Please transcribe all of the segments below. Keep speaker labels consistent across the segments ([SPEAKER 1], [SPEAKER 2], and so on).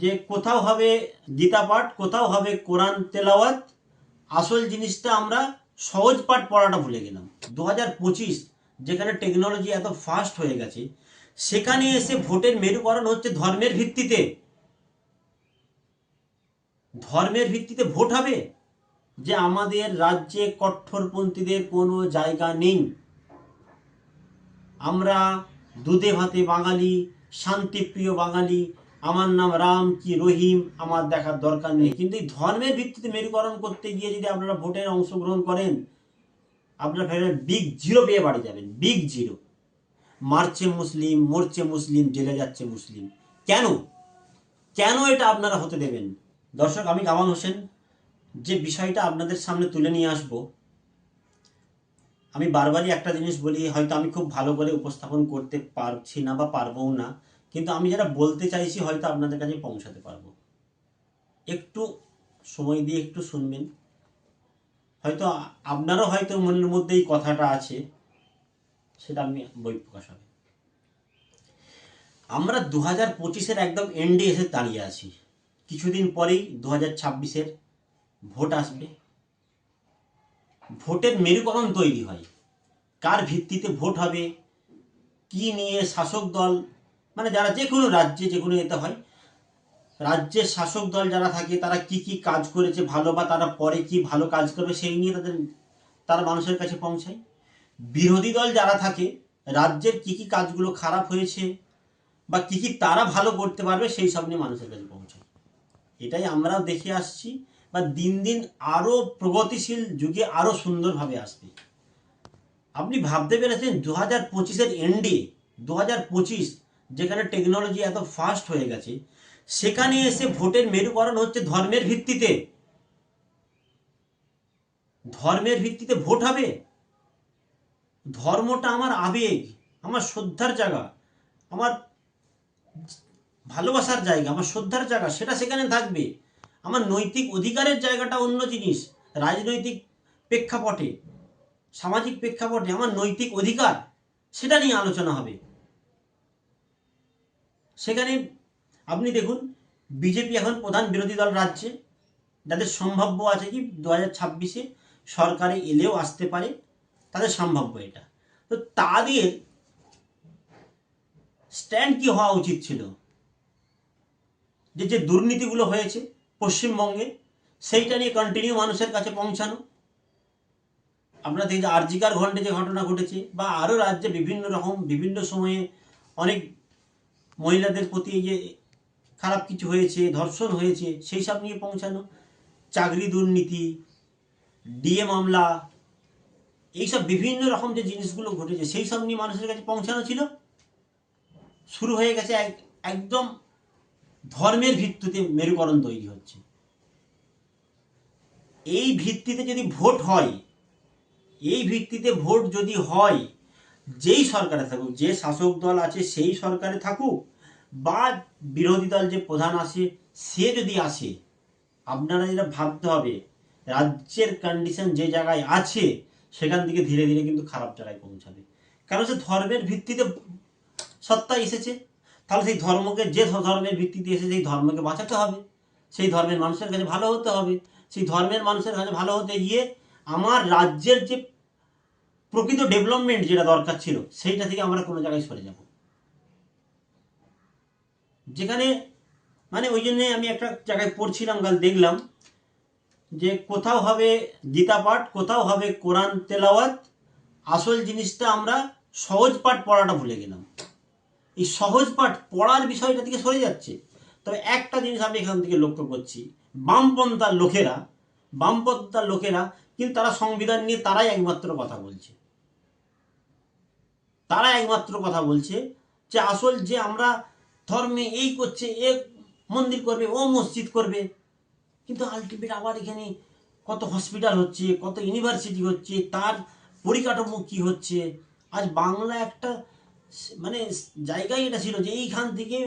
[SPEAKER 1] যে কোথাও হবে গীতা পাঠ, কোথাও হবে কোরআন তেলাওয়াত, আসল জিনিসটা আমরা সহজ পাঠ পড়াটা ভুলে গেলাম। দু হাজার পঁচিশ, যেখানে টেকনোলজি এত ফাস্ট হয়ে গেছে, সেখানে এসে ভোটের মেরুকরণ হচ্ছে ধর্মের ভিত্তিতে। ধর্মের ভিত্তিতে ভোট হবে? যে আমাদের রাজ্যে কঠোরপন্থীদের কোনো জায়গা নেই। আমরা দুধে ভাতে বাঙালি, শান্তিপ্রিয় বাঙালি আমার নাম রাম কি রহিম, আমার দেখার দরকার নেই। কিন্তু এই ধর্মের ভিত্তিতে মেরুকরণ করতে গিয়ে যদি আপনারা ভোটে অংশগ্রহণ করেন, আপনারা ফের বিগ জিরো পেয়ে বাড়ি যাবেন বিগ জিরো মারছে মুসলিম, মরছে মুসলিম, জেলে যাচ্ছে মুসলিম। কেন? কেন এটা আপনারা হতে দেবেন? দর্শক, আমি কামাল হোসেন। যে বিষয়টা আপনাদের সামনে তুলে নিয়ে আসব, আমি বারবারই একটা জিনিস বলি, হয়তো আমি খুব ভালো করে উপস্থাপন করতে পারছি না বা পারবও না। কিন্তু আমি যেটা বলতে চাইছি হয়তো আপনাদের কাছে পৌঁছাতে পারব। একটু সময় দিয়ে একটু শুনবেন। হয়তো আপনারও হয়তো মনের মধ্যে এই কথাটা আছে, সেটা আমি বই প্রকাশ হবে। আমরা দু হাজার পঁচিশের একদম এন্ডে এসে দাঁড়িয়ে আছি। কিছুদিন পরেই দু হাজার ছাব্বিশের ভোট আসবে। ভোটের মেরুকরণ তৈরি হয়। কার ভিত্তিতে ভোট হবে, কি নিয়ে শাসক দল মানে যারা যে কোনো রাজ্যে যে কোনো এতে হয়, রাজ্যের শাসক দল যারা থাকে, তারা কি কি কাজ করেছে ভালো বা তারা পরে কি ভালো কাজ করবে সেই নিয়ে তাদের, তারা মানুষের কাছে পৌঁছায়। বিরোধী দল যারা থাকে, রাজ্যের কি কি কাজগুলো খারাপ হয়েছে বা কি কি তারা ভালো করতে পারবে সেই সব নিয়ে মানুষের কাছে পৌঁছায়। এটাই আমরাও দেখে আসছি বা দিন দিন আরও প্রগতিশীল যুগে আরও সুন্দরভাবে আসবে। আপনি ভাবতে পেরেছেন দু হাজার পঁচিশের এন্ডে দু হাজার পঁচিশ যেখানে টেকনোলজি এত ফাস্ট হয়ে গেছে, সেখানে এসে ভোটের মেরুকরণ হচ্ছে ধর্মের ভিত্তিতে। ধর্মের ভিত্তিতে ভোট হবে? ধর্মটা আমার আবেগ, আমার শ্রদ্ধার জায়গা, আমার ভালোবাসার জায়গা, আমার শ্রদ্ধার জায়গা, সেটা সেখানে থাকবে। আমার নৈতিক অধিকারের জায়গাটা অন্য জিনিস, রাজনৈতিক প্রেক্ষাপটে, সামাজিক প্রেক্ষাপটে আমার নৈতিক অধিকার, সেটা নিয়ে আলোচনা হবে। সেখানে আপনি দেখুন, বিজেপি এখন প্রধান বিরোধী দল রাজ্যে। যাদের সম্ভাব্য আছে কি, দু হাজার ছাব্বিশে সরকারে এলেও আসতে পারে, তাদের সম্ভাব্য এটা। তো তাদের স্ট্যান্ড কি হওয়া উচিত ছিল? যে যে দুর্নীতিগুলো হয়েছে পশ্চিমবঙ্গে, সেইটা নিয়ে কন্টিনিউ মানুষের কাছে পৌঁছানো। আপনারা দেখি আরজিকার ঘন্টে যে ঘটনা ঘটেছে, বা আরও রাজ্যে বিভিন্ন রকম, বিভিন্ন সময়ে অনেক মহিলাদের প্রতি এই যে খারাপ কিছু হয়েছে, ধর্ষণ হয়েছে, সেই সব নিয়ে পৌঁছানো, চাকরি দুর্নীতি, ডিএ মামলা, এইসব বিভিন্ন রকম যে জিনিসগুলো ঘটেছে, সেই সব নিয়ে মানুষের কাছে পৌঁছানো ছিল। শুরু হয়ে গেছে এক, একদম ধর্মের ভিত্তিতে মেরুকরণ তৈরি হচ্ছে। এই ভিত্তিতে যদি ভোট হয়, এই ভিত্তিতে ভোট যদি হয় যেই সরকারে থাকুক, যে শাসক দল আছে সেই সরকারে থাকুক, বা বিরোধী দল যে প্রধান আসে, সে যদি আসে, আপনারা যেটা ভাবতে হবে, রাজ্যের কন্ডিশন যে জায়গায় আছে, সেখান থেকে ধীরে ধীরে কিন্তু খারাপ জায়গায় পৌঁছাবে। কারণ সে ধর্মের ভিত্তিতে সত্তা এসেছে। তাহলে সেই ধর্মকে, যে ধর্মের ভিত্তিতে এসে সেই ধর্মকে বাঁচাতে হবে। সেই ধর্মের মানুষের কাছে ভালো হতে হবে। সেই ধর্মের মানুষের কাছে ভালো হতে গিয়ে আমার রাজ্যের যে প্রকৃত ডেভেলপমেন্ট যেটা দরকার ছিল, সেইটা থেকে আমরা কোনো জায়গায় সরে যাব। যেখানে মানে ওই জন্যে আমি একটা জায়গায় পড়ছিলাম, কাল দেখলাম যে কোথাও হবে গীতা পাঠ, কোথাও হবে কোরআন তেলাওয়াত, আসল জিনিসটা আমরা সহজ পাঠ পড়াটা ভুলে গেলাম। এই সহজ পাঠ পড়ার বিষয়টা থেকে সরে যাচ্ছে। তবে একটা জিনিস আমি এখান থেকে লক্ষ্য করছি বামপন্থার লোকেরা বামপন্থার লোকেরা কিন্তু তারা সংবিধান নিয়ে তারাই একমাত্র কথা বলছে। তারা একমাত্র কথা বলছে যে আসল যে আমরা ধর্মে এই করছে, এ মন্দির করবে, ও মসজিদ করবে, কিন্তু আলটিমেট আবার এখানে কত হসপিটাল হচ্ছে, কত ইউনিভার্সিটি হচ্ছে, তার পরিকাঠামো কি হচ্ছে? আজ বাংলা একটা মানে জায়গায় এটা ছিল যে এইখান থেকে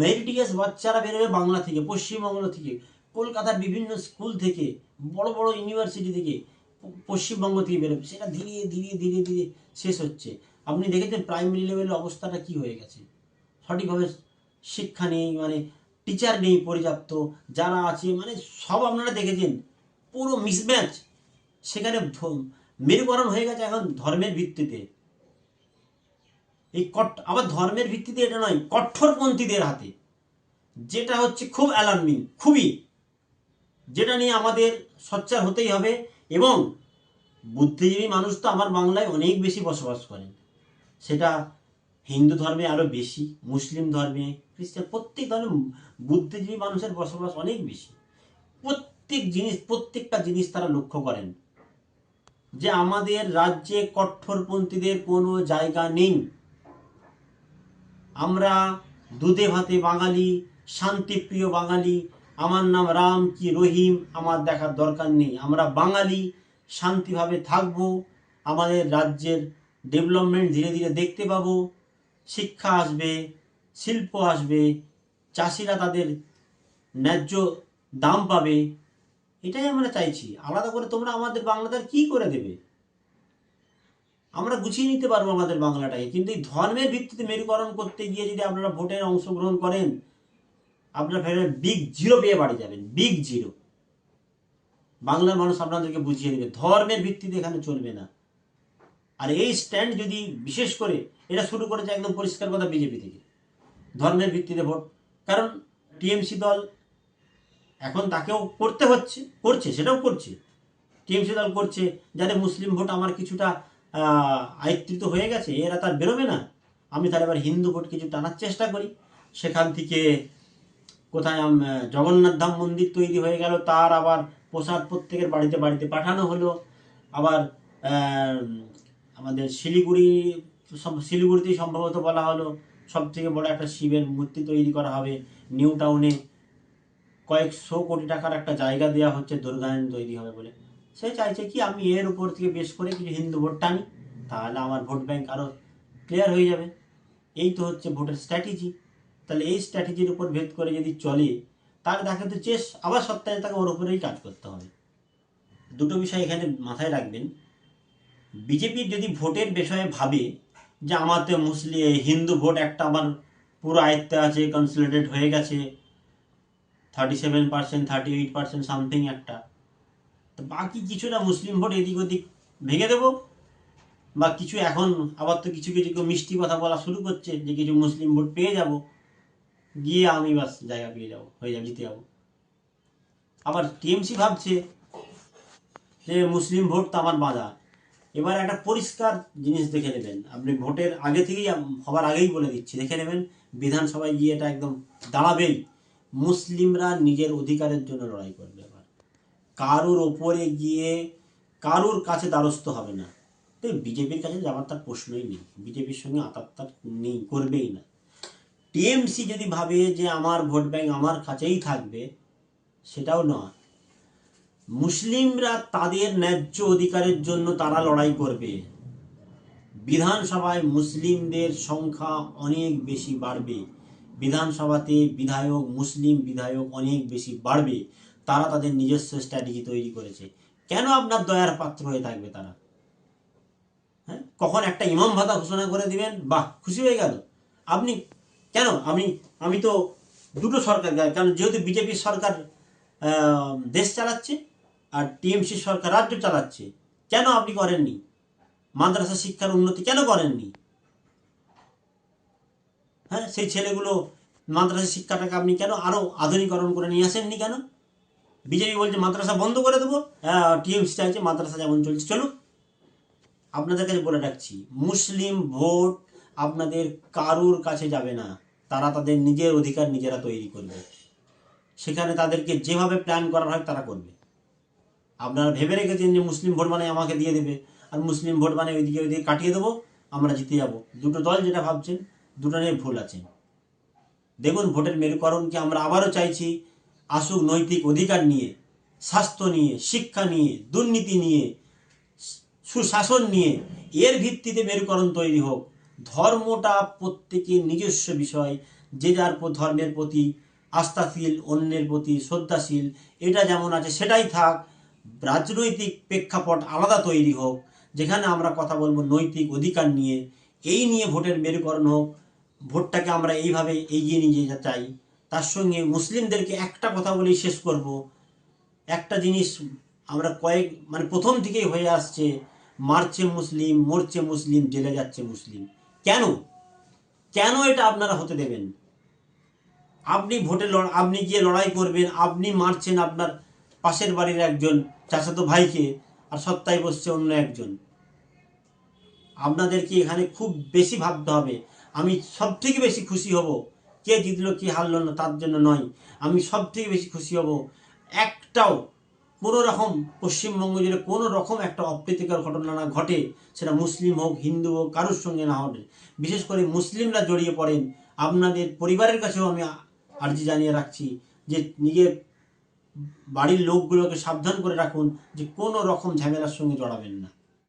[SPEAKER 1] মেরিটিয়াস বাচ্চারা বেরোবে বাংলা থেকে, পশ্চিমবঙ্গ থেকে, কলকাতার বিভিন্ন স্কুল থেকে, বড় বড় ইউনিভার্সিটি থেকে। পশ্চিমবঙ্গ থেকে বেরোবে। সেটা ধীরে ধীরে ধীরে ধীরে শেষ হচ্ছে। আপনি দেখেছেন প্রাইমারি লেভেলের অবস্থাটা কি হয়ে গেছে? সঠিকভাবে শিক্ষা নেই মানে টিচার নেই পর্যাপ্ত, যারা আছে মানে সব আপনারা দেখেছেন, পুরো মিসম্যাচ সেখানে মেরুকরণ হয়ে গেছে এখন ধর্মের ভিত্তিতে। এই কট, আবার ধর্মের ভিত্তিতে এটা নয়, কঠোরপন্থীদের হাতে। যেটা হচ্ছে খুব অ্যালার্মিং খুবই। যেটা নিয়ে আমাদের সচ্চার হতেই হবে এবং বুদ্ধিজীবী মানুষ তো আমার বাংলায় অনেক বেশি বসবাস করেন। সেটা হিন্দু ধর্মে আরও বেশি, মুসলিম ধর্মে, খ্রিস্টান, প্রত্যেক ধর্মে বুদ্ধিজীবী মানুষের বসবাস অনেক বেশি। প্রত্যেক জিনিস, প্রত্যেকটা জিনিস তারা লক্ষ্য করেন। যে আমাদের রাজ্যে কঠোরপন্থীদের কোনো জায়গা নেই। আমরা দুধে ভাতে বাঙালি, শান্তিপ্রিয় বাঙালি আমার নাম রাম কি রহিম, আমার দেখার দরকার নেই। আমরা বাঙালি, শান্তিভাবে থাকব, আমাদের রাজ্যের ডেভেলপমেন্ট ধীরে ধীরে দেখতে পাবো। শিক্ষা আসবে, শিল্প আসবে, চাষিরা তাদের ন্যায্য দাম পাবে। এটাই আমরা চাইছি। আলাদা করে তোমরা আমাদের বাংলাটা কি করে দেবে? আমরা গুছিয়ে নিতে পারব আমাদের বাংলাটাকে। কিন্তু এই ধর্মের ভিত্তিতে মেরুকরণ করতে গিয়ে যদি আপনারা ভোটের অংশগ্রহণ করেন আপনারা ফের বিগ জিরো পেয়ে বাড়ি যাবেন বিগ জিরো বাংলার মানুষ আপনাদেরকে বুঝিয়ে দেবে ধর্মের ভিত্তিতে এখানে চলবে না। আর এই স্ট্যান্ড যদি বিশেষ করে এটা শুরু করেছে একদম পরিষ্কার কথা বিজেপি থেকে। ধর্মের ভিত্তিতে ভোট। কারণ টিএমসি দল এখন তাকেও করতে হচ্ছে করছে সেটাও করছে। টিএমসি দল করছে যাতে মুসলিম ভোট আমার কিছুটা আহ, আয়ত্রিত হয়ে গেছে এরা তার বেরোবে না। আমি তাহলে এবার হিন্দু ভোট কিছু টানার চেষ্টা করি। সেখান থেকে কোথায় জগন্নাথ ধাম মন্দির তৈরি হয়ে গেল, তার আবার প্রসাদ প্রত্যেকের বাড়িতে বাড়িতে পাঠানো হলো। আবার আমাদের শিলিগুড়ি শিলিগুড়িতেই সম্ভবত বলা হলো সব থেকে বড় একটা শিবের মূর্তি তৈরি করা হবে নিউ টাউনে। কয়েকশো কোটি টাকার একটা জায়গা দেওয়া হচ্ছে, দুর্গায়ন তৈরি হবে বলে। সে চাইছে কি, আমি এর উপর থেকে বেশ করে কিছু হিন্দু ভোট টানি, তাহলে আমার ভোট ব্যাংক আরও ক্লিয়ার হয়ে যাবে। এই তো হচ্ছে ভোটের স্ট্র্যাটেজি তাহলে এই স্ট্র্যাটেজির উপর ভেদ করে যদি চলে, তাহলে তাকে তো চেস আবার সপ্তাহে তাকে ওর উপরেই কাজ করতে হবে। দুটো বিষয় এখানে মাথায় রাখবেন। বিজেপি যদি ভোটের বিষয়ে ভাবে যে আমার তো মুসলিম হিন্দু ভোট একটা আমার পুরো আয়ত্তে আছে কনসলিডেট হয়ে গেছে thirty seven percent thirty eight percent something একটা, তো বাকি কিছুটা মুসলিম ভোট এদিক ওদিক ভেঙে দেবো। বা কিছু এখন আবার তো কিছু কিছু মিষ্টি কথা বলা শুরু করছে যে কিছু মুসলিম ভোট পেয়ে যাব। গিয়ে আমি বাস জায়গা পেয়ে যাব, হয়ে যাবে, জিতে যাব। আবার টিএমসি ভাবছে যে মুসলিম ভোট তো আমার বাঁধা এবার একটা পরিষ্কার জিনিস দেখে নেবেন। আপনি ভোটের আগে থেকেই হবার আগেই বলে দিচ্ছি, দেখে নেবেন, বিধানসভায় গিয়ে এটা একদম দাঁড়াবেই। মুসলিমরা নিজের অধিকারের জন্য লড়াই করবে এবার। কারুর ওপরে গিয়ে কারুর কাছে দ্বারস্থ হবে না। তো বিজেপির কাছে যাওয়ার তার প্রশ্নই নেই। বিজেপির সঙ্গে আতাত নেই, করবেই না। টিএমসি যদি ভাবে যে আমার ভোট ব্যাংক আমার কাছেই থাকবে, সেটাও নয়। মুসলিমরা তাদের ন্যায্য অধিকারের জন্য তারা লড়াই করবে। বিধানসভায় মুসলিমদের সংখ্যা অনেক বেশি বাড়বে। বিধানসভাতে বিধায়ক, মুসলিম বিধায়ক অনেক বেশি বাড়বে। তারা তাদের নিজস্ব স্ট্র্যাটেজি তৈরি করেছে। কেন আপনার দয়ার পাত্র হয়ে থাকবে তারা? হ্যাঁ? কখন একটা ইমাম ভাতা ঘোষণা করে দিবেন, বাহ, খুশি হয়ে গেল। আপনি কেন? আমি আমি তো দুটো সরকার কারণ যেহেতু বিজেপির সরকার দেশ চালাচ্ছে আর টিএমসি সরকার রাজ্য চালাচ্ছে, কেন আপনি করেননি? মাদ্রাসা শিক্ষার উন্নতি কেন করেননি? হ্যাঁ সেই ছেলেগুলো মাদ্রাসা শিক্ষাটাকে আপনি কেন আরও আধুনিকরণ করে নিয়ে আসেননি কেন? বিজেপি বলছে, মাদ্রাসা বন্ধ করে দেবো। হ্যাঁ টিএমসি চাইছে, মাদ্রাসা যেমন চলছে, চলুক। আপনাদের কাছে বলে রাখছি, মুসলিম ভোট আপনাদের কারুর কাছে যাবে না। তারা তাদের নিজের অধিকার নিজেরা তৈরি করবে। সেখানে তাদেরকে যেভাবে প্ল্যান করা হয় তারা করবে। আপনারা ভেবে রেখেছেন যে মুসলিম ভোট মানে আমাকে দিয়ে দেবে। আর মুসলিম ভোট মানে ওইদিকে ওইদিকে কাটিয়ে দেবো, আমরা জিতে যাব। দুটো দল যেটা ভাবছেন, দুটো নিয়ে ভুল আছে দেখুন ভোটের মেরুকরণকে আমরা আবারও চাইছি, আসুক নৈতিক অধিকার নিয়ে, স্বাস্থ্য নিয়ে, শিক্ষা নিয়ে, দুর্নীতি নিয়ে সুশাসন নিয়ে, এর ভিত্তিতে মেরুকরণ তৈরি হোক। ধর্মটা প্রত্যেকের নিজস্ব বিষয়, যে যার ধর্মের প্রতি আস্থাশীল, অন্যের প্রতি শ্রদ্ধাশীল, এটা যেমন আছে সেটাই থাক, রাজনৈতিক প্রেক্ষাপট আলাদা তৈরি হোক, যেখানে আমরা কথা বলব নৈতিক অধিকার নিয়ে, এই নিয়ে ভোটের মেরুকরণ হোক, ভোটটাকে আমরা এইভাবে এগিয়ে নিয়ে যেতে চাই। তার সঙ্গে মুসলিমদেরকে একটা কথা বলেই শেষ করব। একটা জিনিস আমরা কয়েক মানে প্রথম থেকেই হয়ে আসছে, মারছে মুসলিম, মরছে মুসলিম, জেলে যাচ্ছে মুসলিম। কেন? কেন এটা আপনারা হতে দেবেন? আপনি ভোটে আপনি গিয়ে লড়াই করবেন, আপনি মারছেন আপনার পাশের বাড়ির একজন চাচাতো ভাইকে আর সত্তায় বসছে অন্য একজন। আপনাদেরকে এখানে খুব বেশি ভাবতে হবে। আমি সব থেকে বেশি খুশি হব। কে জিতলো, কে হারলো না, তার জন্য নয়। আমি সব থেকে বেশি খুশি হব। একটাও কোনো রকম পশ্চিমবঙ্গ জুড়ে কোনো রকম একটা অপ্রীতিকর ঘটনা না ঘটে, সেটা মুসলিম হোক, হিন্দু হোক, কারোর সঙ্গে না হবে। বিশেষ করে মুসলিমরা জড়িয়ে পড়েন, আপনাদের পরিবারের কাছেও আমি আর্জি জানিয়ে রাখছি যে নিজের বাড়ির লোকগুলোকে সাবধান করে রাখুন যে কোনো রকম ঝামেলার সঙ্গে জড়াবেন না।